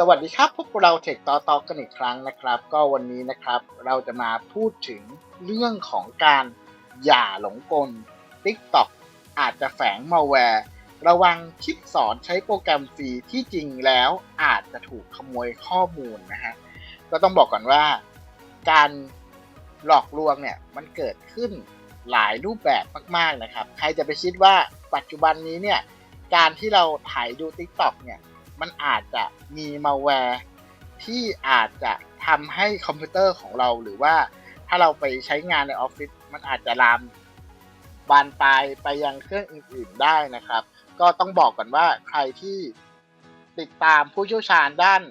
สวัสดีครับ พวกเราเทคต่อต่อกันอีกครั้งนะครับ ก็วันนี้นะครับเราจะมาพูดถึงเรื่องของการอย่าหลงกล TikTok อาจจะแฝงมาแวร์ระวังคลิปสอนใช้โปรแกรมฟรีที่จริงแล้วอาจจะถูกขโมยข้อมูลนะฮะก็ต้องบอกก่อนว่า การหลอกลวงเนี่ยมันเกิดขึ้นหลายรูปแบบมากๆนะครับ ใครจะไปคิดว่าปัจจุบันนี้เนี่ยการที่เราถ่ายดู TikTok เนี่ย มันอาจจะมีมาแวร์ที่อาจจะทำให้คอมพิวเตอร์ของเราหรือว่าถ้าเราไปใช้งานในออฟฟิศมันอาจจะลามบานปลายไปยังเครื่องอื่น ๆได้นะครับ ก็ต้องบอกก่อนว่าใครที่ติดตามผู้เชี่ยวชาญด้าน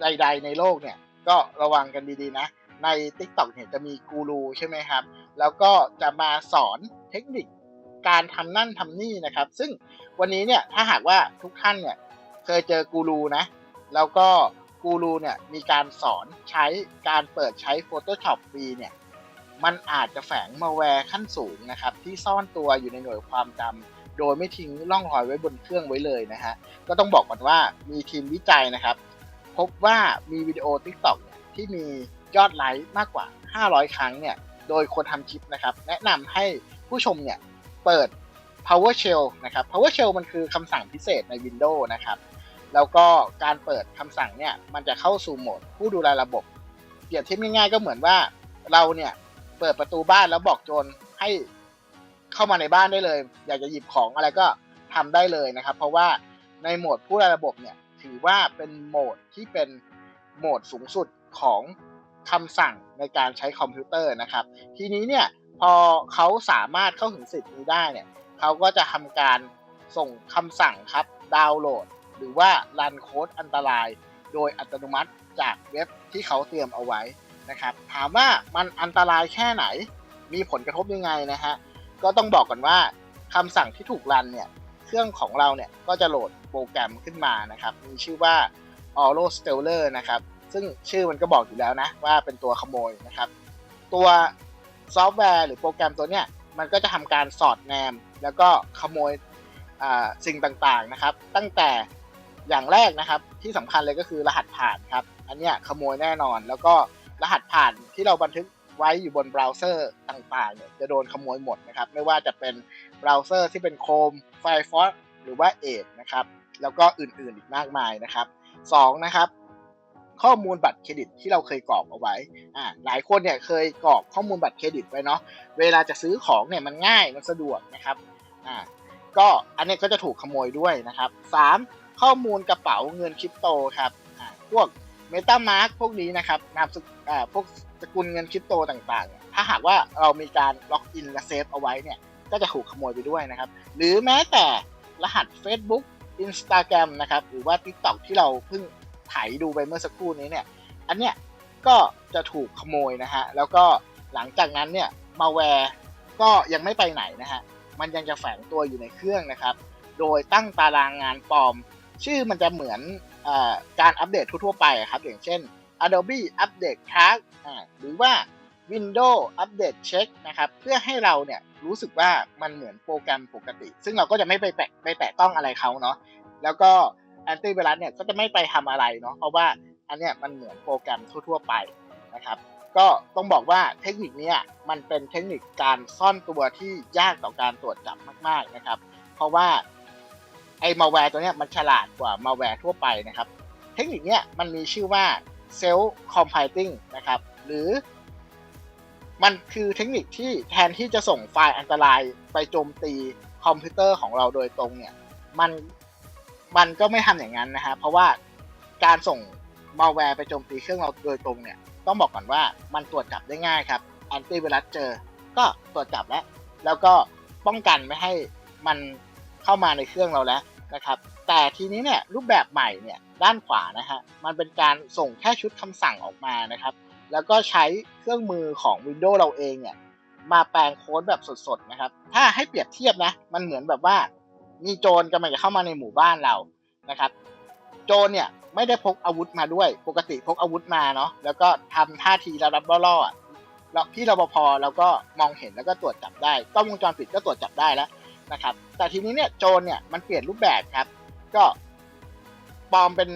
ใด ๆ ในโลกเนี่ยก็ระวังกันดีๆนะ ใน TikTok เนี่ยจะมีกูรูใช่ไหมครับ แล้วก็จะมาสอนเทคนิคการทำนั่นทำนี่นะครับ ซึ่งวันนี้เนี่ยถ้าหากว่าทุกท่านเนี่ย เคยเจอกูรูนะ แล้วก็กูรูเนี่ยมีการสอนใช้การเปิดใช้ Photoshop ฟรีเนี่ย มันอาจจะแฝงมาแวร์ขั้นสูงนะครับ ที่ซ่อนตัวอยู่ในหน่วยความจำโดยไม่ทิ้งร่องรอยไว้บนเครื่องไว้เลยนะฮะ ก็ต้องบอกก่อนว่ามีทีมวิจัยนะครับ พบว่ามีวิดีโอ TikTok เนี่ยที่มียอดไลค์มากกว่า 500 ครั้งเนี่ย โดยคนทำคลิปนะครับ แนะนำให้ผู้ชมเนี่ยเปิด PowerShell นะครับ PowerShell มันคือคำสั่งพิเศษใน Windows นะครับ แล้วก็การเปิดคำสั่งเนี่ยมันจะเข้าสู่โหมดผู้ดูแลระบบเปรียบเทียบง่ายๆก็เหมือนว่าเราเนี่ยเปิดประตูบ้านแล้วบอกโจรให้เข้ามาในบ้านได้เลย อยากจะหยิบของอะไรก็ทำได้เลยนะครับ เพราะว่าในโหมดผู้ดูแลระบบเนี่ยถือว่าเป็นโหมดที่เป็นโหมดสูงสุดของคำสั่งในการใช้คอมพิวเตอร์นะครับ ทีนี้เนี่ยพอเขาสามารถเข้าถึงสิทธิ์นี้ได้เนี่ยเขาก็จะทำการส่งคำสั่งครับดาวน์โหลด หรือว่ารันโค้ดอันตราย โดยอัตโนมัติจากเว็บที่เขาเตรียมเอาไว้นะครับ ถามว่ามันอันตรายแค่ไหน มีผลกระทบยังไงนะฮะ ก็ต้องบอกก่อนว่าคำสั่งที่ถูกรันเนี่ย เครื่องของเราเนี่ยก็จะโหลดโปรแกรมขึ้นมานะครับ มีชื่อว่า a u r o s t e l l e r นะครับ ซึ่งชื่อมันก็บอกอยู่แล้วนะว่าเป็นตัวขโมยนะครับ ตัวซอฟต์แวร์หรือโปรแกรมตัวเนี้ยมันก็จะทำการสอดแนม แล้วก็ขโมยสิ่งต่างๆนะครับ ตั้งแต่ อย่างแรกนะครับที่สำคัญเลยก็คือรหัสผ่านครับ อันเนี้ยขโมยแน่นอน แล้วก็รหัสผ่านที่เราบันทึกไว้อยู่บนเบราว์เซอร์ต่างๆเนี่ยจะโดนขโมยหมดนะครับ ไม่ว่าจะเป็นเบราว์เซอร์ที่เป็น Chrome Firefox หรือว่า Edge นะครับ แล้วก็อื่นๆอีกมากมายนะครับสองนะครับข้อมูลบัตรเครดิตที่เราเคยกรอกเอาไว้อ่าหลายคนเนี่ยเคยกรอกข้อมูลบัตรเครดิตไว้เนาะ เวลาจะซื้อของเนี่ยมันง่ายมันสะดวกนะครับอ่าก็อันนี้ก็จะถูกขโมยด้วยนะครับ 3. ข้อมูลกระเป๋าเงินคริปโตครับพวก MetaMask พวกนี้นะครับนามสกุลพวกสกุลเงินคริปโตต่างๆ ถ้าหากว่าเรามีการล็อกอินและเซฟเอาไว้เนี่ยก็จะถูกขโมยไปด้วยนะครับ หรือแม้แต่รหัส Facebook Instagram นะครับหรือว่า TikTok ที่เราเพิ่งไถดูไปเมื่อสักครู่นี้เนี่ยอันเนี้ยก็จะถูกขโมยนะฮะแล้วก็หลังจากนั้นเนี่ยมาแวร์ก็ยังไม่ไปไหนนะฮะมันยังจะแฝงตัวอยู่ในเครื่องนะครับ โดยตั้งตารางงานปลอม ชื่อมันจะเหมือนอการอัปเดตทั่วๆไปครับ อย่างเช่น Adobe Update Task หรือว่า Windows Update Check นะครับ เพื่อให้เราเนี่ยรู้สึกว่ามันเหมือนโปรแกรมปกติ ซึ่งเราก็จะไม่ไปแตะไปแตะต้องอะไรเขาเนาะแล้วก็แอนตี้ไวรัสเนี่ยก็จะไม่ไปทำอะไรเนาะเพราะว่าอันเนี้ยมันเหมือนโปรแกรมทั่วๆไปนะครับก็ต้องบอกว่าเทคนิคนี้มันเป็นเทคนิคการซ่อนตัวที่ยากต่อการตรวจจับมาก ๆนะครับ เพราะว่า ไอ้มาแวร์ตัวเนี้ยมันฉลาดกว่ามาแวร์ทั่วไปนะครับ เทคนิคเนี้ยมันมีชื่อว่า self compiling นะครับ หรือ มันคือเทคนิคที่แทนที่จะส่งไฟล์อันตรายไปโจมตีคอมพิวเตอร์ของเราโดยตรงเนี่ย มัน มันก็ไม่ทำอย่างนั้นนะฮะ เพราะว่าการส่งมาแวร์ไปโจมตีเครื่องเราโดยตรงเนี่ย ต้องบอกก่อนว่ามันตรวจจับได้ง่ายครับแอนตี้ไวรัสเจอ ก็ตรวจจับแล้ว แล้วก็ป้องกันไม่ให้มันเข้ามาในเครื่องเราแล้ว นะครับแต่ทีนี้เนี่ยรูปแบบใหม่เนี่ยด้านขวานะฮะมันเป็นการส่งแค่ชุดคำสั่งออกมานะครับแล้วก็ใช้เครื่องมือของ Windows เราเองเนี่ยมาแปลงโค้ดแบบสดๆนะครับถ้าให้เปรียบเทียบนะมันเหมือนแบบว่ามีโจรกำลังจะเข้ามาในหมู่บ้านเรานะครับโจรเนี่ยไม่ได้พกอาวุธมาด้วย ปกติพกอาวุธมาเนาะแล้วก็ทำท่าทีระดับล่อๆแล้วพี่รปภเราก็มองเห็นแล้วก็ตรวจจับได้กล้องวงจรปิดก็ตรวจจับได้แล้ว นะครับ แต่ทีนี้เนี่ยโจรเนี่ยมันเปลี่ยนรูปแบบครับ ก็ปลอมเป็น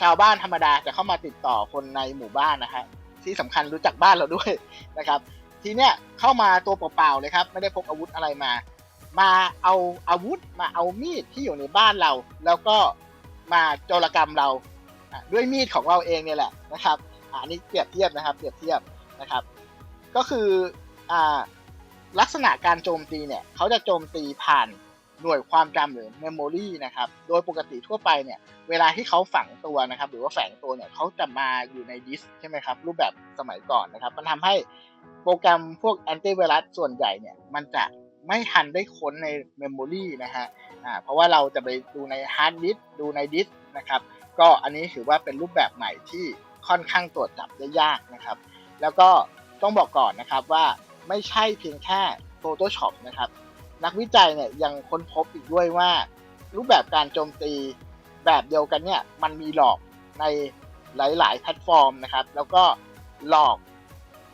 ชาวบ้านธรรมดาจะเข้ามาติดต่อคนในหมู่บ้านนะฮะที่สำคัญรู้จักบ้านเราด้วยนะครับ ทีเนี้ยเข้ามาตัวเปล่าๆเลยครับ ไม่ได้พกอาวุธอะไรมา มาเอาอาวุธมาเอามีดที่อยู่ในบ้านเรา แล้วก็มาโจรกรรมเราด้วยมีดของเราเองเนี่ยแหละนะครับอันนี้เปรียบเทียบนะครับ เปรียบเทียบนะครับ ก็คืออ่า ลักษณะการโจมตีเนี่ยเขาจะโจมตีผ่านหน่วยความจำหรือ memory นะครับ โดยปกติทั่วไปเนี่ย เวลาที่เขาฝังตัวนะครับ หรือว่าแฝงตัวเนี่ยเขาจะมาอยู่ในดิสใช่ไหมครับ รูปแบบสมัยก่อนนะครับ มันทำให้โปรแกรมพวกแอนตี้ไวรัสส่วนใหญ่เนี่ย มันจะไม่ทันได้ค้นในเมมโมรีนะฮะอ่าเพราะว่าเราจะไปดูในฮาร์ดดิสก์ดูในดิสก์นะครับ ก็อันนี้ถือว่าเป็นรูปแบบใหม่ที่ค่อนข้างตรวจจับได้ยากนะครับ แล้วก็ต้องบอกก่อนนะครับว่า ไม่ใช่เพียงแค่ Photoshop นะครับ นักวิจัยเนี่ยยังค้นพบอีกด้วยว่า รูปแบบการโจมตีแบบเดียวกันเนี่ยมันมีหลอกในหลาย ๆ แพลตฟอร์มนะครับ แล้วก็หลอก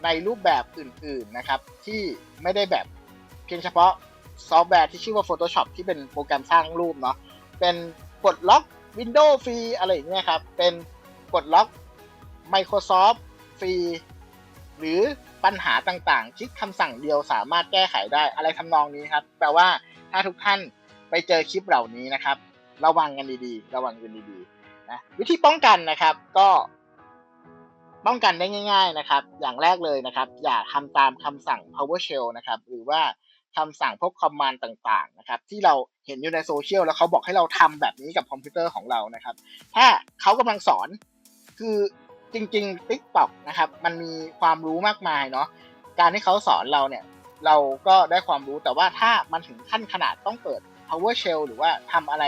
ในรูปแบบอื่น ๆ นะครับ ที่ไม่ได้แบบเพียงเฉพาะซอฟต์แวร์ที่ชื่อว่า Photoshop ที่เป็นโปรแกรมสร้างรูปเนาะเป็นกดล็อก Windows ฟรีอะไรอย่างเงี้ยครับ เป็นกดล็อก Microsoft ฟรี หรือ ปัญหาต่างๆที่คำสั่งเดียวสามารถแก้ไขได้อะไรทำนองนี้ครับ แปลว่าถ้าทุกท่านไปเจอคลิปเหล่านี้นะครับ ระวังกันดีๆ ระวังกันดีๆนะวิธีป้องกันนะครับก็ป้องกันได้ง่าย ๆนะครับ อย่างแรกเลยนะครับ อย่าทำตามคำสั่ง PowerShell นะครับ หรือว่าคำสั่งพวกคอมมานด์ต่างๆนะครับ ที่เราเห็นอยู่ในโซเชียลแล้วเขาบอกให้เราทำแบบนี้กับคอมพิวเตอร์ของเรานะครับ ถ้าเขากำลังสอนคือ จริง ๆ TikTok นะครับ มันมีความรู้มากมายเนาะการที่เขาสอนเราเนี่ย เราก็ได้ความรู้แต่ว่าถ้ามันถึงขั้นขนาดต้องเปิด PowerShell หรือว่าทำอะไร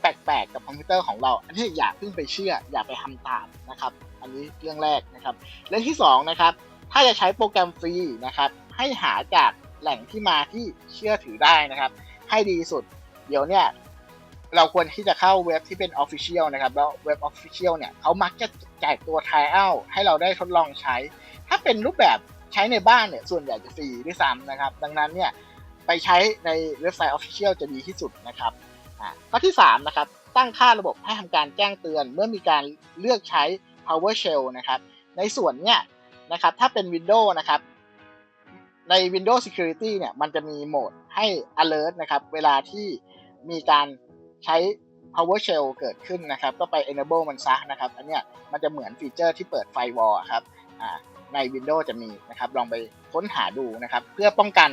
แปลกๆกับคอมพิวเตอร์ของเรา อันนี้อย่าเพิ่งไปเชื่อ อย่าไปทำตามนะครับ อันนี้เรื่องแรกนะครับเรื่องที่สองนะครับ ถ้าจะใช้โปรแกรมฟรีนะครับ ให้หาจากแหล่งที่มาที่เชื่อถือได้นะครับ ให้ดีสุด เดี๋ยวเนี่ย เราควรที่จะเข้าเว็บที่เป็น Official นะครับ แล้วเว็บ Official เนี่ยเขามักจะแจกตัว trial ให้เราได้ทดลองใช้ ถ้าเป็นรูปแบบใช้ในบ้านเนี่ย ส่วนใหญ่จะฟรีด้วยซ้ำนะครับ ดังนั้นเนี่ย ไปใช้ในเว็บไซต์ Official จะดีที่สุดนะครับอ่าข้อที่ 3 นะครับ ตั้งค่าระบบให้ทำการแจ้งเตือน เมื่อมีการเลือกใช้ PowerShell นะครับ ในส่วนเนี่ยนะครับ ถ้าเป็น Windows นะครับใน Windows Security เนี่ยมันจะมีโหมดให้ alert นะครับ เวลาที่มีการ ใช้ PowerShell เกิดขึ้นนะครับ ก็ไป enable มันซะนะครับ อันเนี้ยมันจะเหมือนฟีเจอร์ที่เปิด Firewall อะครับอ่าใน Windows จะมีนะครับ ลองไปค้นหาดูนะครับ เพื่อป้องกัน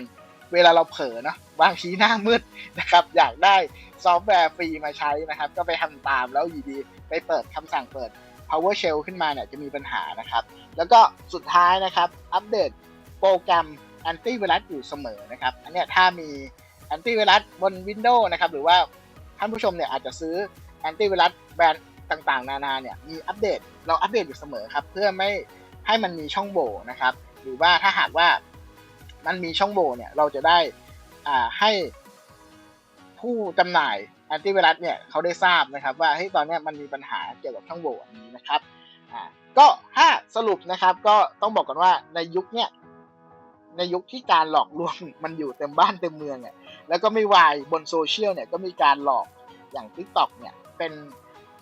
เวลาเราเผลอเนาะบางทีหน้ามืดนะครับ อยากได้ซอฟต์แวร์ฟรีมาใช้นะครับ ก็ไปทำตามแล้วอยู่ดีไปเปิดคำสั่งเปิด PowerShell ขึ้นมาเนี่ยจะมีปัญหานะครับ แล้วก็สุดท้ายนะครับ อัปเดตโปรแกรมแอนตี้ไวรัสอยู่เสมอนะครับ อันเนี้ยถ้ามีแอนตี้ไวรัสบน Windows นะครับ หรือว่า ท่านผู้ชมเนี่ยอาจจะซื้อแอนตี้ไวรัสแบรนด์ต่างๆ นานาเนี่ยมีอัปเดต เราอัปเดตอยู่เสมอครับ เพื่อไม่ให้มันมีช่องโหว่นะครับ หรือว่าถ้าหากว่ามันมีช่องโหว่เนี่ยเราจะได้อ่าให้ผู้จำหน่ายแอนตี้ไวรัสเนี่ยเขาได้ทราบนะครับ ว่าเฮ้ยตอนนี้มันมีปัญหาเกี่ยวกับช่องโหว่อันนี้นะครับอ่าก็ถ้าสรุปนะครับก็ต้องบอกกันว่าในยุคเนี้ย ในยุคที่การหลอกลวงมันอยู่เต็มบ้านเต็มเมืองเนี่ยแล้วก็ไม่วายบนโซเชียลเนี่ยก็มีการหลอกอย่าง TikTok เนี่ยเป็น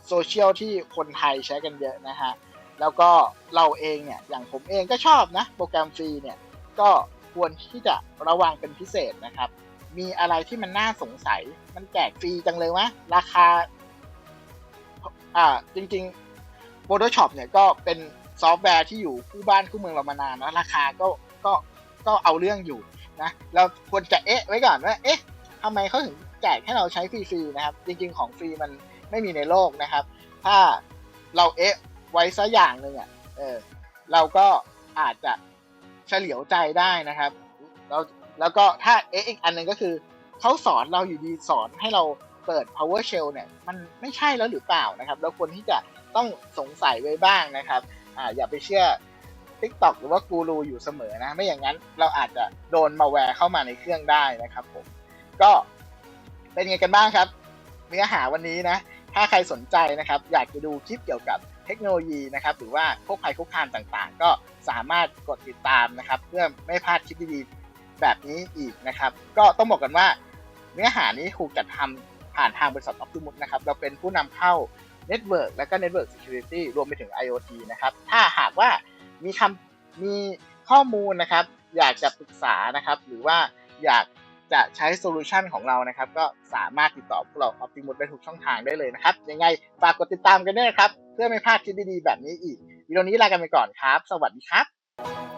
โซเชียลที่คนไทยใช้กันเยอะนะฮะ แล้วก็เราเองเนี่ยอย่างผมเองก็ชอบนะ โปรแกรมฟรีเนี่ยก็ควรที่จะระวังเป็นพิเศษนะครับ มีอะไรที่มันน่าสงสัยมันแจกฟรีจังเลยวะราคาอ่าจริงๆ Photoshop เนี่ยก็เป็นซอฟต์แวร์ที่อยู่คู่บ้านคู่เมืองเรามานานนะราคาก็ก็ ก็เอาเรื่องอยู่นะเราควรจะเอ๊ะไว้ก่อนว่าเอ๊ะทำไมเขาถึงแจกให้เราใช้ฟรีๆนะครับ จริง ๆ ของฟรีมันไม่มีในโลกนะครับ ถ้าเราเอ๊ะไว้สักอย่างหนึ่งอะเออเราก็อาจจะเฉลียวใจได้นะครับแล้วแล้วก็ถ้าเอ๊ะอีกอันหนึ่งก็คือเขาสอนเราอยู่ดีสอนให้เราเปิด PowerShell เนี่ยมันไม่ใช่แล้วหรือเปล่านะครับ เราควรที่จะต้องสงสัยไว้บ้างนะครับอ่าอย่าไปเชื่อ TikTok หรือว่ากูรูอยู่เสมอนะ ไม่อย่างนั้นเราอาจจะโดนมาแวร์เข้ามาในเครื่องได้นะครับผม ก็เป็นไงกันบ้างครับ เนื้อหาวันนี้นะ ถ้าใครสนใจนะครับ อยากจะดูคลิปเกี่ยวกับเทคโนโลยีนะครับ หรือว่าพวกภัยคุกคามต่างๆ ก็สามารถกดติดตามนะครับ เพื่อไม่พลาดคลิปดีๆแบบนี้อีกนะครับ ก็ต้องบอกกันว่า เนื้อหานี้ถูกจัดทำผ่านทางบริษัทออ t ติมุสนะครับ เราเป็นผู้นำเข้า Network และก็ Network Security รวมไปถึง IoT นะครับ ถ้าหากว่า มีคำมีข้อมูลนะครับ อยากจะปรึกษานะครับ หรือว่าอยากจะใช้โซลูชันของเรานะครับ ก็สามารถติดต่อพวกเราออฟฟิมุดได้ทุกช่องทางได้เลยนะครับ ยังไงฝากกดติดตามกันด้วยนะครับ เพื่อไม่พลาดคลิปดีๆแบบนี้อีกวิดีโอนี้ลากันไปก่อนครับ สวัสดีครับ